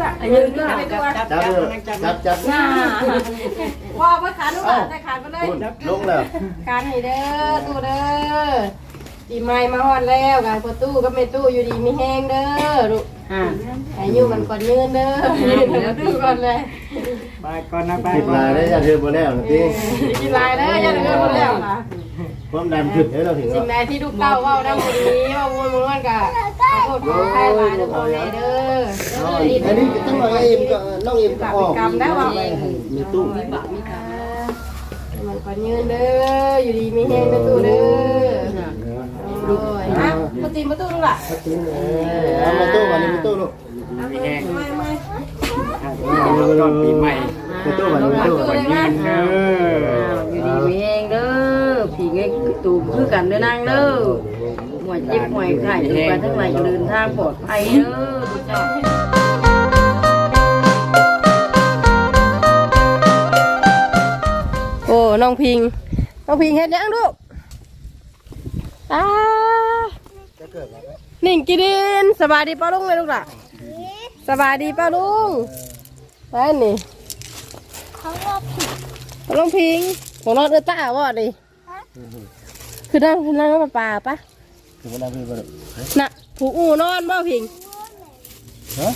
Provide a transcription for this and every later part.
ด้วยล่ะอันนี้ก็ไปตัวจับเลยจับจับน่าว่าว่าขาลูกหลานได้ขาดไปเลยพูดลงแล้วขาดให้เด้อตู้เด้อปีใหม่มาฮอดแล้วกันประตูก็ไม่ตู้อยู่ดีมีแห้งเด้อลูกอ่าอายุมันก่อนยืนเด้อยืนประตูก่อนเลยไปก่อนนะไปคิดก่อลายนได้ยังเธอบ่แล้วนะพี่กินลายเด้ออย่าเด้อหมดแล้วค่ะความดันขึ้นให้เราถึงสิ่งใดที่ลูกเต้าเว้าได้บ่ดีเว้าวนม้วนกะขอโทษขออภัยหลายเด้อพ่อแม่เด้อ อันนี้ต้องมาเอ็มก็น้องเอ็มก็ออกมีตู้มีบะมีกามันก่อนยืนเด้ออยู่ดีมีแห้งเด้อตู้เด้อโอ้ยฮะประตูประตูลูกล่ะประตูเอามาตู้วันนี้มีตู้ลูกมีแห้งไม่ไม่ตอนปีใหม่มีตู้วันนี้มีตู้ก่อนยืนเด้ออยู่ดีมีเองเด้อผีเงยตูคือกันเด้อนางเด้อหมวยเจ็บหมวยไข่ทุกวันทั้งหลายเดินทางปลอดภัยเด้อ น้องพิง น้องพิงเฮ็ดยังลูกตาจะเกิดอะไรนิ่งกินดินสบายดีป้าลุงเลยลูกล่ะสบายดีป้าลุงไปนี่ป้าลุงพิงของน้องเดือตาบ่ดิคือนั่งคือนั่งกับป่าปะถึงเวลาพี่บ่ลูกน่ะผูอูนอนบ่พิงฮะ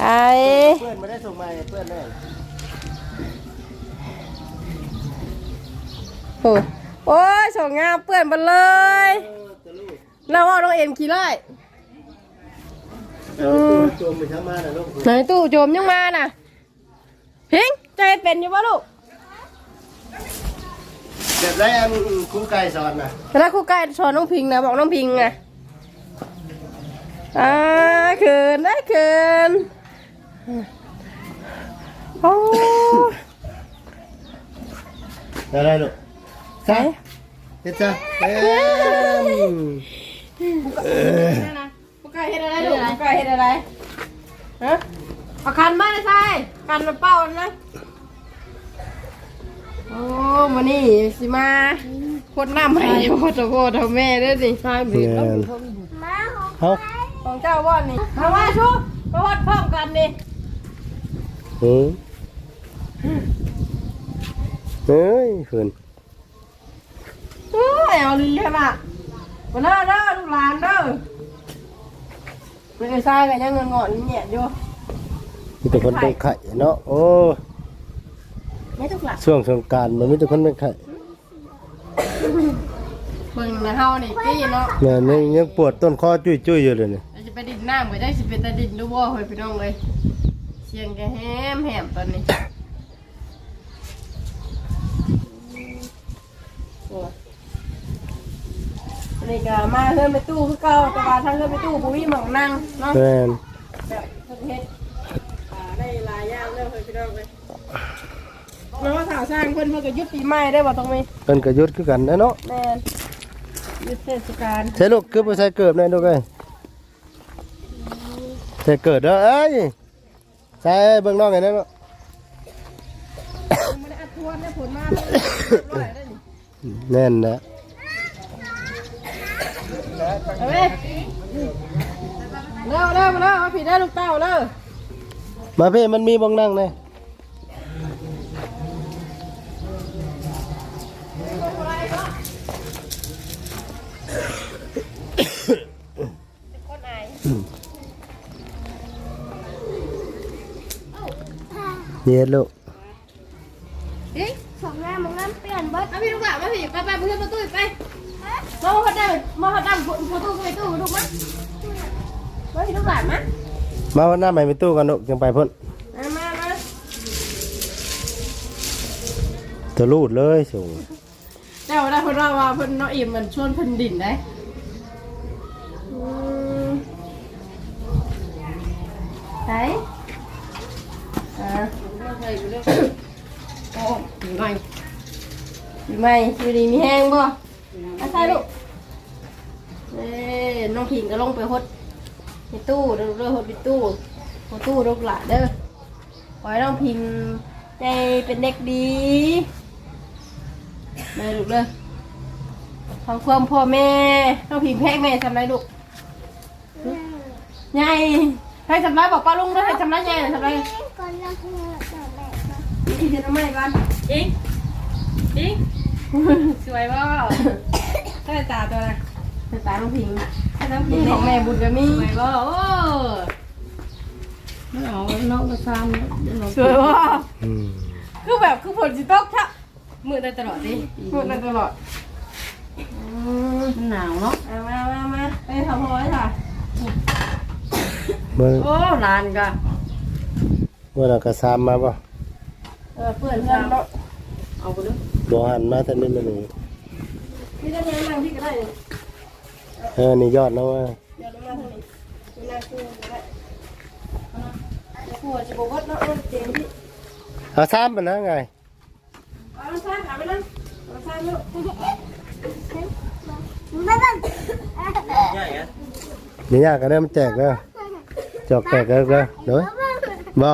ไอ้เพื่อนไม่ได้ส่งมาเพื่อนแน่โอ้โอ้ยส่งงามเปื้อนหมดเลยเราว่าน้องเอ็มขี่ไล่เออจมไปทั้งมาน่ะลูกไหนตู้โจมยังมาน่ะพิงใจเป็นอยู่ป่ะลูกเด็ดไรอันคุ้มไก่สอนน่ะแล้วครูไก่สอนน้องพิงนะบอกน้องพิงไงอ่าเขินได้เขิน โอ้อะไรลูกใส่เฮ็ดซะเอ็มครูไก่เฮ็ดอะไรลูกครูไก่เฮ็ดอะไรฮะเอาคันมาเลยใส่คันมาเป้านะโอ้มานี่สิมาพดน้ำให้พ่อโตพ่อโตแม่ด้วยสิใช่บีบแม่นเฮาของเจ้าบ่อนนี่มาว่าชูมาวัดพร้อมกันนี่ หือเฮ้ยเพิ่นเอ้ยเอาลิ้นเลยล่ะมาเด้อเด้อลูกหลานเด้อไม่ได้ใช่กันยังเงินงอนเนี่ยอยู่มีแต่คนเป็นไข่เนาะโอ้ไม่ทุกหลักช่วงสงกรารมันมีแต่คนเป็นไข่เบิ่งนะเฮานี่กี้เนาะแม่นยังยังปวดต้นคอจุ้ยๆอยู่เลยนี่เราจะไปดินน้ำก็ได้สิเป็นตาดินดูบ่เฮ้ยพี่น้องเลย เสียงแกแฮมแฮมตอนนี้โอ้อันนี้ก็มาเฮือนไปตู้คือเก่าแต่ว่าทางเฮือนไปตู้บ่มีหม่องนั่งเนาะแม่นแบบประเทศอ่าได้หลายอย่างเลยเฮ้ยพี่น้องเลยน้องว่าสาวสร้างเพิ่นเพิ่นก็ยุดปีใหม่ได้บ่ต้องมีเพิ่นก็หยุดคือกันนะเนาะแม่นยุดเทศกาล ใช่ลูกคือบ่ใส่เกิบแน่ลูกเอ้ยใส่เกิดเด้อเอ้ย ใส่เบิ่งน้องไงนะเนาะยังไม่ได้อัดทวนได้ผลมาเลยร้อยได้นี่แน่นนะเอาไหมเร็วเร็วมาเร็วมาผิดได้ลูกเต้าเร็วมาพี่มันมีบ่งนั่งแน่ค เย็ดลูกเอ๊ะสองแม่มึงงั้นเปลี่ยนเบิดเอาพี่ลูกหลานมาผิดไปไปเพื่อนประตูไปมาเขาได้มาเขาได้ประตูไปตู้ลูกมั้ยมาพี่ลูกหลานมั้ยมาวันหน้าใหม่ไปตู้กันลูกจังไปพ่นมามามาจะรูดเลยส่งเจ้าได้เพิ่นว่าว่าเพิ่นเนาะอิ่มมันชวนเพิ่นดินได้อืมไหนอ่า โอ้ยไม่อยู่ไหมอยู่ดีมีแห้งบ่อาใส่ลูกเอ้น้องพิงก็ลงไปหดในตู้เด้อเด้อหดในตู้หดตู้ลูกหลานเด้อขอให้น้องพิงใจเป็นเด็กดีแม่ลูกเด้อขอความพ่อแม่น้องพิงแพกแม่ทำไรลูกใหญ่ให้ทำไรบอกป้าลุงด้วยให้ทำไรใหญ่หน่อยทำไร พี่จะทำไมก่อนจริงจริงสวยบ่ก็ตาตัวนะสตาร์น้องพิงนี่ของแม่บุญก็มีสวยบ่โอ้ไม่เอาน้องก็ซ้ำสวยว่าอืมคือแบบคือผลจิตกชะมือได้ตลอดดิพูดได้ตลอดอืมมันหนาวเนาะเอามามามาไปทำพอยค่ะเมื่อโอ้ลานก็เมื่อเรากระซามมาป่ะ เออเพื่อนเพื่อนเนาะเอาไปดูบ่หันมาแต่นี่มันนี่พี่จะนั่งที่ก็ได้เลยเออนี่ยอดนะว่าเดี๋ยวเรามาทางนี้ดูหน้าคู่ก็ได้คู่จะบอกว่าเนาะเต็มที่เอาซ้ำไปนะไงเอาละซ่าขาไปนั่งเอาละซ่าเนาะนี่ยากกันเริ่มแจกแล้วจอกแจกแล้วแล้วเดี๋ยวบ่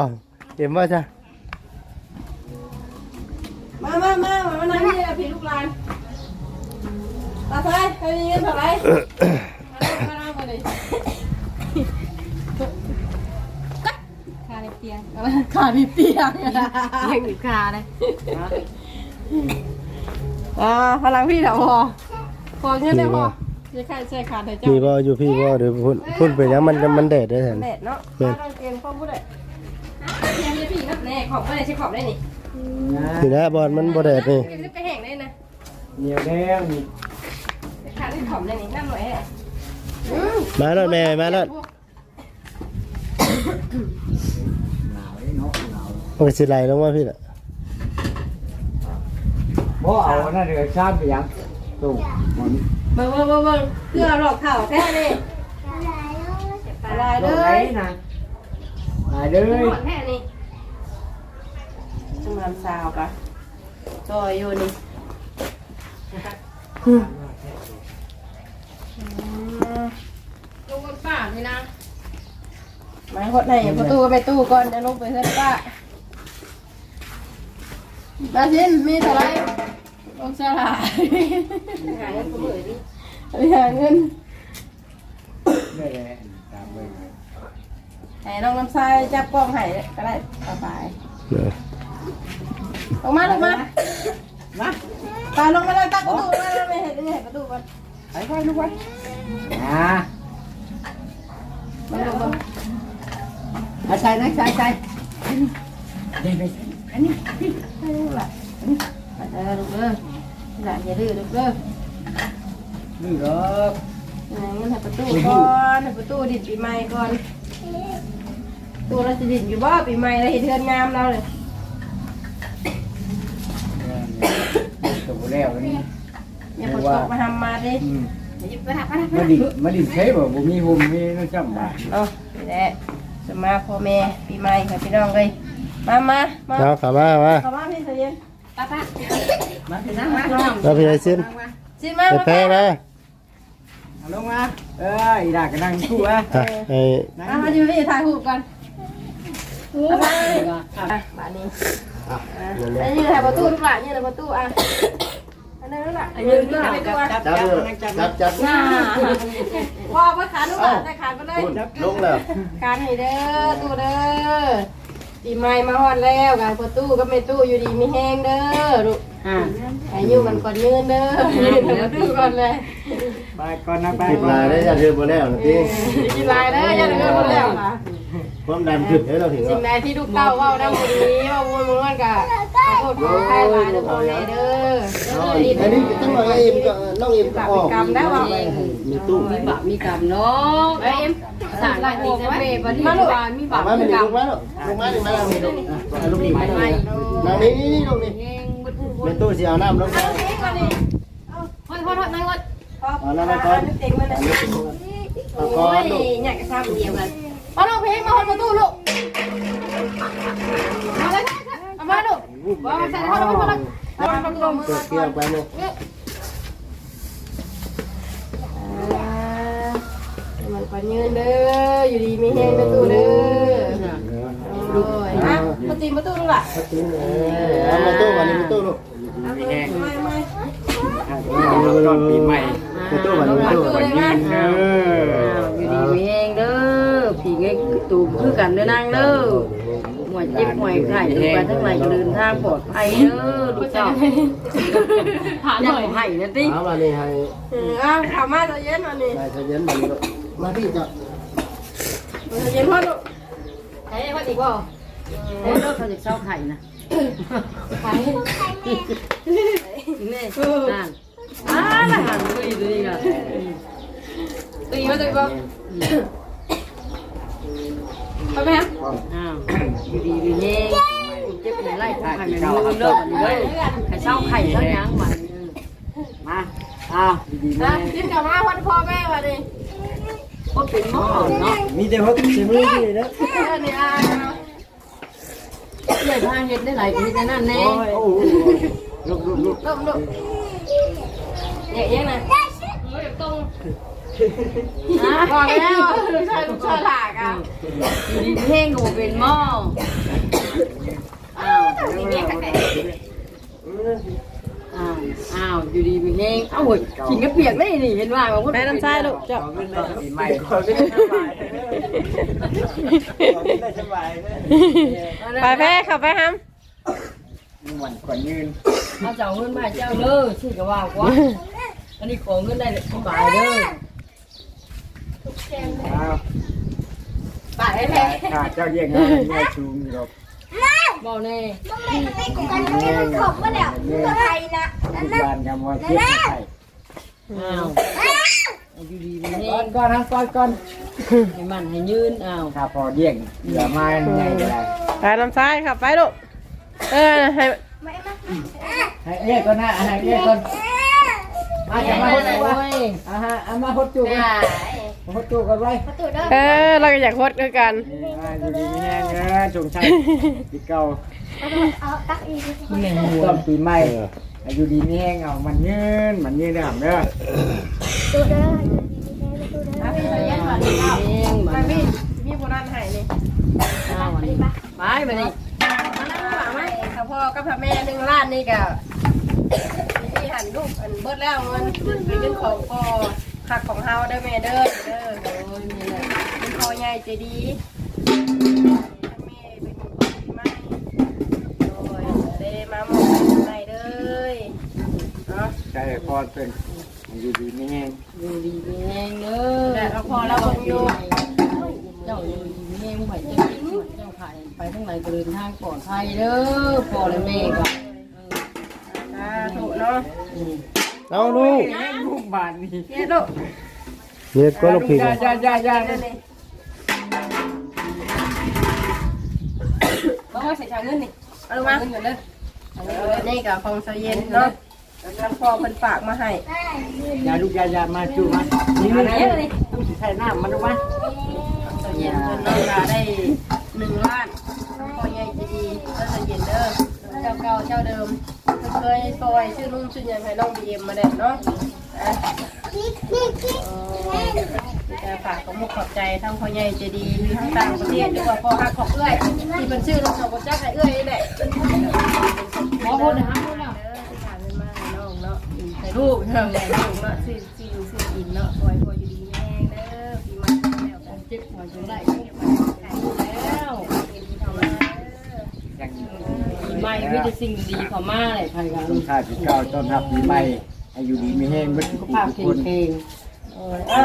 เอ็มว่าจ้ะ มามามามามานั่งนี่พี่ลูกหลานตาไทยใครมีเงินเท่าไหร่มานั่งมาเลยคาในเตียงขาดิเตียงเตียงอยู่คาเลยอ่าพลังพี่เถอะพอพอเงินได้พอจะใครใส่ขาดเถอะเจ้ามีบ่อยู่พี่บ่เดี๋ยวพุ่นพุ่นไปยังมันมันแดดได้แทนเด็ดเนาะแม่นต้องเตรียมข้อมูลเลยเตรียมเลยพี่ครับแน่ขอบไม่ได้ใช้ขอบได้นี่ นี่นะบอลมันบ่แดดนี่เก็บไปแห้งได้นะเหนียวแดงนี่ขาดได้ขอบได้นี่น้ำหน่อยแหละมาแล้วแม่มาแล้วหนาวเนาะหนาวมันก็สิไหลลงมาพี่ล่ะบ่เอาน่าเดือดชาติไปยังตู้มันเบิ่งเบิ่งเบิ่งเบิ่งเพื่อหลอกข่าวแท้นี่อะไรเลตรงไหนยนะหายเลหยมดแท้นี่ จุ่มน้ำซาวปะจอยอยู่นี่อืมลงบนป่านี่นะมาหดไหนประตูก็ไปตู้ก่อนจะลงไปเฮือนป้าบาซินมีเท่าไหรลงสลายหาเงินกูมือดิหาเงินนี่แหละตามไปเลยให้น้องน้ำทรายจับกล้องให้ก็ได้สบายเออ ลงมาลงมามาตายลงมาเลยตักประตูมาไม่เห็นไม่เห็นประตูก่อนไปไปลูกไปอ่ามาลงมาใส่นะใส่ใส่เด็กให้ลูกหล่ะมาเด้อลูกเด้อหลานอย่าดื้อลูกเด้อนี่หรอกไหนเงินให้ประตูก่อนให้ประตูดิดปีใหม่ก่อน ตัวเราจะดิดอยู่บ่ปีใหม่เราเห็นเทือนงามเราเลย ตัว แล้วนี่อย่าฝนตกมาทำมาดิอืมอย่าหยิบไปหักไปหักไปมาหักดิมาดิใช้บ่บ่มีหุ่มมีนั่นจำบ่เอานี่แหละสมาพ่อแม่ปีใหม่ค่ะพี่น้องเลยมามามาเอาเข้ามามาเข้ามาพี่เสยเย็นป้าป้ามาถึงนั่งมาแล้วพี่ไอ้ซินชิมมาไปแพ้มาเอาลงมาเอ้ยอีดาก็นั่งคู่อะอะไอ้อะมาดูพี่ถ่ายรูปกันเอาไปอะบ้านนี้อะไอ้ยืนถ่ายประตูลูกหลานยืนถ่ายประตูอะ อันนั้นลูกหลานอันนี้ยืนถ่ายประตูอะจับจับจับน่าว่าไปขาลูกหลานแต่ขาไปเลยลงแล้วการให้เด้อตู้เด้อปีใหม่มาฮอดแล้วกันประตูก็ไม่ตู้อยู่ดีมีแห้งเด้อลูกอ่าอายุมันก่อนยืนเด้อยืนประตูก่อนเลยไปก่อนนะไปคิดลายได้จะเทือบ่แล้วนะพี่กินลายเด้ออย่าเดือดแล้วค่ะความดันขึ้นเด้อเราถึงสิ่งใดที่ลูกเต้าเว้าได้บ่ดีเว้าวนม้วนกะขอโทษขออภัยหลายเด้อพ่อแม่เด้อ อันนี้ตั้งหน่อยเอ็มก็น้องเอ็มก็ออกกรรมได้ว่ามีตู้มีบาปมีกรรมเนาะเอ็มสารหลักดีใช่ไหมบัดนี้บาปมีบาปมามีไม่กรได้รมลงมาหรอกลงมาดิมาแล้วนี่ลูกลูกนี่มานั่งนี่นี่นี่ลูกนี่เองบุญในตู้สิเอาน้ำลงมาเอ็มก่อนนี่โทษโทษโทษนายวัดพอเอาเต็งมาเลยเอาโอ้ก่อนยลูกอยากจะทำเดียวกันเอาลงเพลงมาฮอดประตูลูกเอาเลยเอามาลูกว่าใส่เข้าแล้วมาเอามาประตูมือ เกิดเกี่ยวไปเลูกมันก่อนยืนเด้อ อยู่ดีไมีแห้งประตูเด้อโอ้ยฮะประตูประตูลูกล่ะตูเอามาตู้ก่อนนี่มาตู้ลูกไม่ไม่เตอนปีใหม่ประตูบัดประตูดูเลยมั้เออ้าวอยู่ดีไมีแห้งเด้อผีเงี้ยตูบคือกันเด้อนางเด้อ หมวยเจ็บหวยไข่ไปทั้งหลายเดินทางปลอดภัยเด้อลูกเจ้าผ่านหน่อยให้นะติเอามานี่ให้เออเอาข่าวมาตัวเย็นมานี่ได้ใจเย็นบัดนี้ลูกมาพี่จ้ะตัวเย็นพ่อลูกใช้พ่ออีกบ่เด้อเขาจะเศร้าไข่นะไปนี่นั่นอ้าละหันไปดูดิค่ะตีมาตัวบ่ ไปไหมฮะอ้าวอยู่ดีมีแห้งเจ็บไล่ไข่มันมือเด้อบัดนี้เด้อไข่เศร้าไข่เศร้ายังบัดนี้มาอ้าวดีๆนะนะกินกับมาวันพ่อแม่มาดิก็เป็นหม้อเนาะมีแต่พกสิมือนี่นะเออนี่อะใหญ่พาเห็ดได้หลายทีแต่นั่นแน่โอ้โหลุกลุกลุกลูกลูกเนี่ยยังนะตรงอะ บอกแล้วลูกชายลูกชายหลากอะดีเพลงก็บ่เป็นหม้ออ้าวนี่เอ้าวอยู่ดีมีเพลงเอ้าว้ยขิงกระเปียกได้นี่เห็นว่าว่าแม่น้ำชายลูกเจ้าเงินไปีใหม่ขอไม่สบายขอไม่สบายไปแพ้ขับไปฮัมวันก่อนยืนเอาเจ้าเงินมาให้เจ้าเด้อชื่อก็ว่ากว่าอันนี้ขอเงินได้สบายเด้อ อ้าวไปแพ้ขาดเจ้าเยี่ยงนะแม่ชูมีหรอกบ่แน่ลูกหลานกับว่าเจ็บไข่อ้าวอยู่ดีมีเพลก่องนก่อนนะก่อนก่อนให้มันให้ยืนอ้าวถ้าพอเยี่ยงเหลือมาไงก็ได้ไปน้ำชายขับไปลูกเออให้ให้เรียกก่อนนะให้เรียกก่อนมาจะมาโอ้หดตัวยอ่าฮะเอามาหดจูกัน หดจูกันไว้เออเราก็อยากโคตรกันนี่มาอยู่ดีมีแห้งเด้อจงชัยปีเก่าแม่หัวต้นปีใหม่อายุดีมีแห้งเอามันยืนมันยืนเด้อเด้อเพลงมามาพี่มีโบราณให้นี่อ้าวอันนี้ไปไปนี่มานั่งหลังไหมถ้าพ่อกับพ่อแม่หนึ่งล้านนี่ก็ที่หันลูกอันเบิดแล้วเงินเป็นเงินของพ่อ หักของเฮาเด้อแม่เด้อเด้อโอ้ยมีอะไรเป็นพ่อใหญ่ใจดีแม่เป็นคนดีมากโอ้ยเดมาหมดไหนเด้อเนาะใจพอเป็นอายุดีมีแห้งอยู่ดีมีแรงเด้อแต่เราพอเราคงอยู่เจ้าอยู่ดีมีแรงไหวเจ้าเจ้าขายไปทั้งไหนก็เดินทางปลอดภัยเด้อพ่อและแม่ก็อ่าถูกเนาะอืมเอาลูกลูก บานนี่เฮ็ดลูกเน็ตก็ลูกพี่จ้ากันจ้าจ้าจ้าเด้อนี่บ่ว่าใส่ชาเงินนี่เอาลงมาเงินเด้อนี่ก็ของเสเย็นเนาะทางพ่อเพิ่นฝากมาให้อย่าลูกยายามาจูมานี่นี่ต้องใส่น้ำมันดูมาเสเย็นเพิ่นเนาะก็ได้หนึ่งล้านพ่อใหญ่ใจดีเด้อเสเย็นเด้อเจ้าเก่าเจ้าเดิมเพิ่นเคยซอยชื่อลุงชื่อหยังให้น้องบีเอ็มมาได้เนาะอะ จะฝากขอบมุกขอบใจทั้งพ่อใหญ่ใจดีทั้งต่างประเทศหรือว่าพ่อฮักของเอื้อยที่เป็นชื่อลูกสาวพ่อจักไอ้เอื้อยนี่แหละขอพูดนะครับพูดนะเด้อที่ผ่านมาให้น้องเนาะให้ลูกเนาะให้ลูกเนาะซื้อซื้อซื้อกินเนาะคอยคอยอยู่ดีแม่เด้อปีใหม่แล้วกันเจ็บหัวจนได้แล้วปีใหม่มีแต่สิ่งดีเข้ามาเลยใครกันลูกชายปีเก่าต้อนรับปีใหม่ อายุดีมีแห้งเมื่อสุทุขกภาพคแข็งนแรงโอ้ยอะ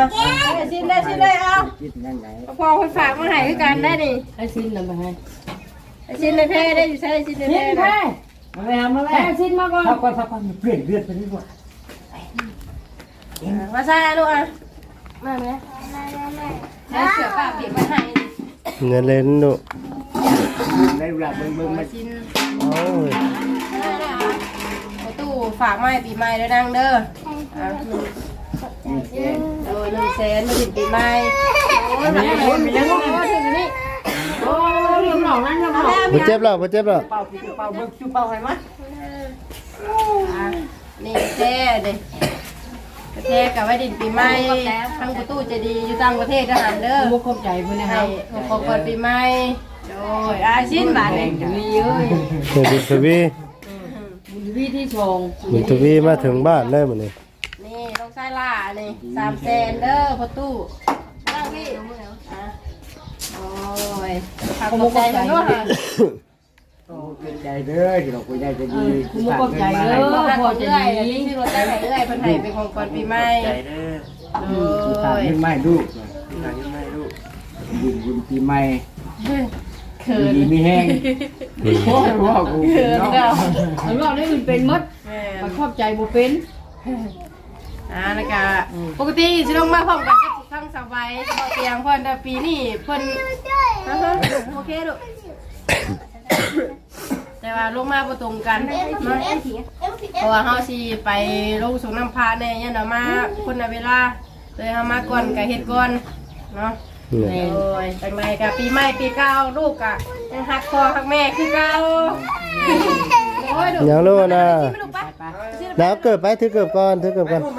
ได้ชิ้นได้ชิ้นได้เอาคิดยังไงพ่อคนฝากมาให้คือกันได้ดิให้สิ้นนำไปให้ได้ชิ้นในแพ้ได้อยู่ใช้ได้ชิ้นในสิ้แพ้นนะแพ้มาแล้วมาแล้แพ้วสิ้นมาก่อนพักก่อนพักก่อนเปลี่ยนเลือดไปดีกว่ามาใส่ลูกอะมาไหมใช้เสือป้าเปียกมาให้เงินเล่นลูกในเวลาเบิ่งเบิ่งมามาชิ้นโอ้ย ประตูฝากไม้ปีใหม่แล้วดังเด้ออะหนึ่งโอ้ยหนึ่งแสนมาถึงปีใหม่โอ้ยมียังมียังโอ้ยถึงนี่โอ้ยหนองนั่นหนองบ่เจ็บหรอกบ่เจ็บหรอกเป่าปีเป่าเบิ่งชูเป่าให้มาอะนี่แท้เด้แท้กับไว้ดินปีใหม่ทั้งประตูจะดีอยู่ต่างประเทศทหารเด้อมุกขอบใจเพื่อนนะคให้รับขอเปิดปีใหม่โอ้ยอาชิ้นบาทแรนี่งจะมีเอ้ยเดี๋ยวดิสวีบุญ ทีวีที่ชงมีทวีมาถึงบ้านเลยมื้อนี้นี่ต้องใช้ล่านี่สามแสนเด้อประตูนั่งพี่อะโอ้ยขอบคุณใจกันด้วยค่ะโอ้เป็นใจเด้อที่เราคุยได้จะดีคุณมุกขอบใจเด้อขอบพ่อคุณจะเรื่อยดีที่รถได้ไหนเรื่อยเพิ่นให้เป็นของขวัญปีใหม่ใจเด้อโอ้คือตามยเงินไม่ลูกตายิ้มให้ลูกบุญบุญปีใหม่ เขินดีมีแห้งโอ้ยว่ากูเขินเนาะเด้อมันว่าได้มันเป็นมดแม่มันขอบใจบ่เป็นอ่าแล้วก็ปกติสิลงมาพร้อมกันกับทั้งสบายบ่เตียงเพิ่นแต่ปีนี้เพิ่นอ่าฮะโอเคลูกแต่ว่าลงมาบ่ตรงกันเนาะ เพราะว่าเฮาสิไปลงส่งน้ำพระแน่ยันเอามาคนละเวลาเลยเฮามาก่อนก็เฮ็ดก่อนเนาะ นี่โอ้ยจังไรกะปีใหม่ปีเก่าลูกกะยังหักคอหักแม่คือเก่าโอ้ยดูยังรู้นะ ไปลูกปะแล้วเกิดไปถือเกิดก่อนถือเกิดก่อนบ่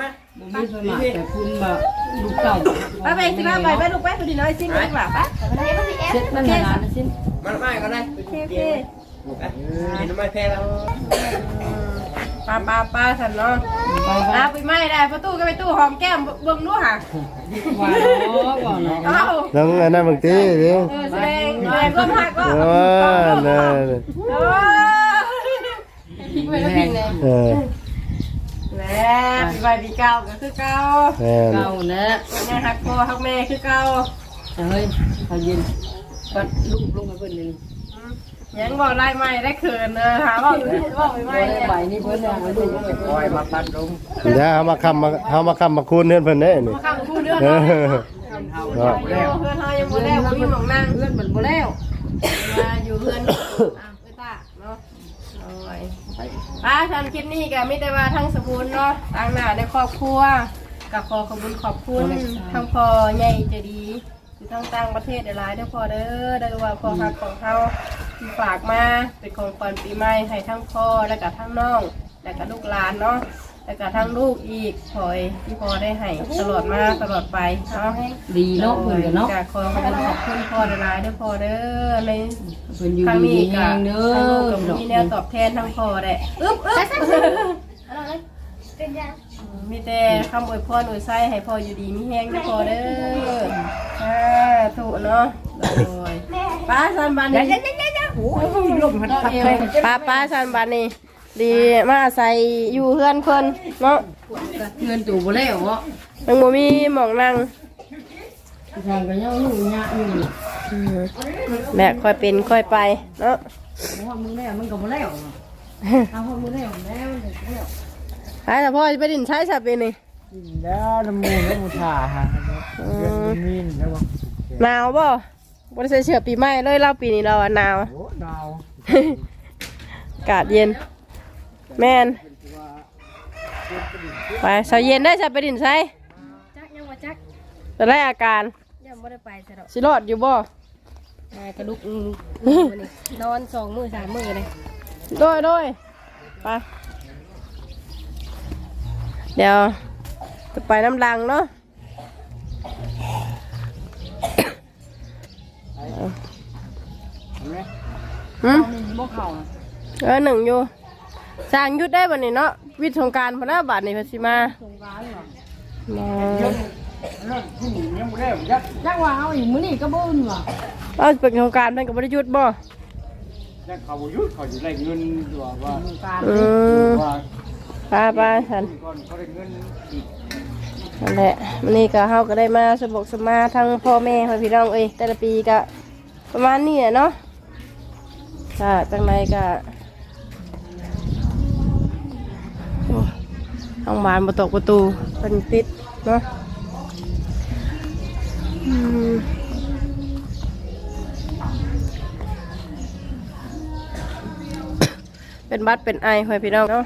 มีสมัครแต่คุณแบบลูกเก่าไปไปสิมาไปไปลูกไปดูดีน้อยสิลูกหล่ะปะเช็ดมันนานนะสิมันไม่ก็ได้โอเคโอเคเห็นทำไมแพ้แล้ว ป้าป้าป้าสันเนาะไปอะปีใหม่ได้ประตูก็ไปตู้หอมแก้มเบิ่งดูค่ะว่าเนาะก่อนเนาะเอ้าน้องอันนั้นบางทีดิเออแสดงแสดงก็หักก็โอ้นั่นโอ้พิงไปแล้วพิงเลยเออแล้วปีใหม่ปีเก่าก็คือเก่าแม่นเก่านะยังหักคอหักแม่คือเก่าเฮ้ยเขาเย็นปัดลูกลงมาเพิ่นนึงยั งบอกไล่ไม่ได้เขินเออหาบอกบอกไม่บ่ไม่ได้เนี่ยใบนี่เพิ่นน่ะมาดูคอยมาปัดลงเดี๋ยวเอามาคำมาเอามาคำมาคูณเฮือนเพิ่นเด้นี่มาข้ามคู่เดือนเอเนาะออยู่เพื่อนเฮายังบ่ได้บ่มีหมองนั่งเพื่อนมันบ่แล้วมาอยู่เพื่อนอะไปตาเนาะโอ้ยป้าทำคลิปนี้ก็มีแต่ว่าทั้งสมุนเนาะต่างหน้าในครอบครัวกับขอขอบคุณขอบคุณทั้งพ่อใหญ่ใจดีอยู่ทั้งต่างประเทศหลายๆเด้อพ่อเด้อได้ว่าพ่อฮักของเฮา ที่ฝากมาเป็นของขวัญปีใหม่ให้ทั้งพ่อและก็ทั้งน้อง และก็ลูกหลานเนาะแล้วก็ทั้งลูกอีกคอยที่พอได้ให้ตลอดมาตลอดไปเนาะดีเนาะเพิ่นก็เนาะก็ขอขอบคุณขอบคุณพ่อหลายๆเด้อพ่อเด้อในเพิ่นอยู่ครั้งดีนี้ๆก็เองเด้ทั้งลูกอกับมีแนวตอบแทนทั้งพ่อแหละอึ๊บอึ๊บมีแต่คำอวยพรอวยไส้ให้พ่ออยู่ดีมีแห้งเด้อพ่อเด้ออ่าถูกเนาะโอ้ยป้าสันบันนี่ โอ้ยลมพัดพัดแทงป้าป้าสันบันนี่ดีมาอาศัยอยู่เพื่อนเพิ่นเนาะเงินตู่บ่แล้วเนาะยังบ่มีหมองนั่งทางก็ยังอยู่ยะอยู่นี่แม่ค่อยเป็นค่อยไปเนาะเพราะว่ามึงแล้วมันก็บ่แล้วเนาะเอาพอมึงแล้วแล้วมันก็แล้วใช่แต่พ่อจะไปดินใช้สับเป็นนี่แล้วน้ำมูกแล้วมูชาฮะเพื่อนมีนแล้วว่าหนาวบ่ บ่ได้ใส่เสื้อปีใหม่เลยเราปีนี้เราอะหนาว โอ้ดาวอากาศเย็น แม่นไปเช้าเย็นได้สับไปดินใช้จักยังว่าจักแต่ได้อาการยังไม่ได้ไปซะดอกสิรอดอยู่บ่นายกระดุกอืมมื้อนี้นอนสองมือสามมือเลยโดยโดยไปเดี๋ยวจะไปน้ำลังเนาะ หืมนี่บ่เข้าน่ะเออหนึ่งอยู่สร้างหยุดได้บันนี้เนาะวิทย์สงกรารพนะบาทนี่เพนสิมาสงกรานต์เหรอมาเรื่องผู้หญิงยังไม่ได้ยักจักว่าเอาอีกมื้อนี้ก็บ่อื่นว่ะเอาเป็นสงกรารเพิ่นก็บ่ได้หยุดบ่ยักเขายุดเขาอยู่ได้เงินตัวว่าสงกรานต์อืมว่าไป้าป้าฉันก่อนเขาได้เงินอีกนั่นแหละวันนี้ก็เฮาก็ได้มาสมบกสมมาทั้งพ่อแม่พ่อพี่น้องเอ้ยแต่ละปีก็ประมาณนี้แหละเนาะ ถ้าจังไรก็โอ้ทางบานบ่ตกประตูเป็นปิดเนาะเป็นบัดเป็นไอหอยพี่น้องเนาะ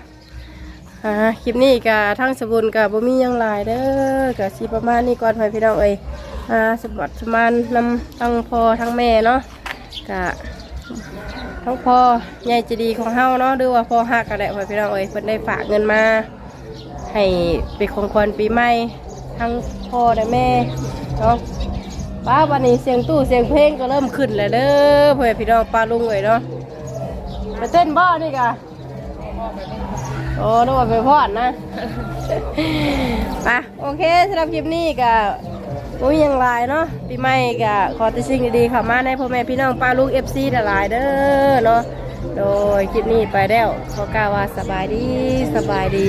คลิปนี้กับทั้งสบุนกับบ่มียังลายเด้อกับสีประมาณนี้ก่อนหอยพี่น้องเอ้ยอ่าสบัดสมานนำทั้งพ่อทั้งแม่เนาะกะ ทั้งพ่อใหญ่จะดีของเฮาเนาะหรือว่าพ่อฮักกันแหละหอพี่น้องเอ้ยเพิ่นได้ฝากเงินมา ให้เป็นของขวัญปีใหม่ทั้งพ่อและแม่เนาะป้าวันนี้เสียงตู้เสียงเพลงก็เริ่มขึ้นแล้วเด้อพ่อแม่พี่น้องป้าลุงเอ้ยเนาะไปเต้นบ้านี่กะโอ้นึกว่าไปพอดนะไปโอเคสำหรับคลิปนี้ก็ อุ้ยยังหลายเนาะปีใหม่ก็ขอติสิ่งดีๆเข้ามาในพ่อแม่พี่น้องป้าลูกเอฟซีหลายเด้อเนาะโดยคลิปนี้ไปแล้วขอกล่าวว่าสบายดีสบายดี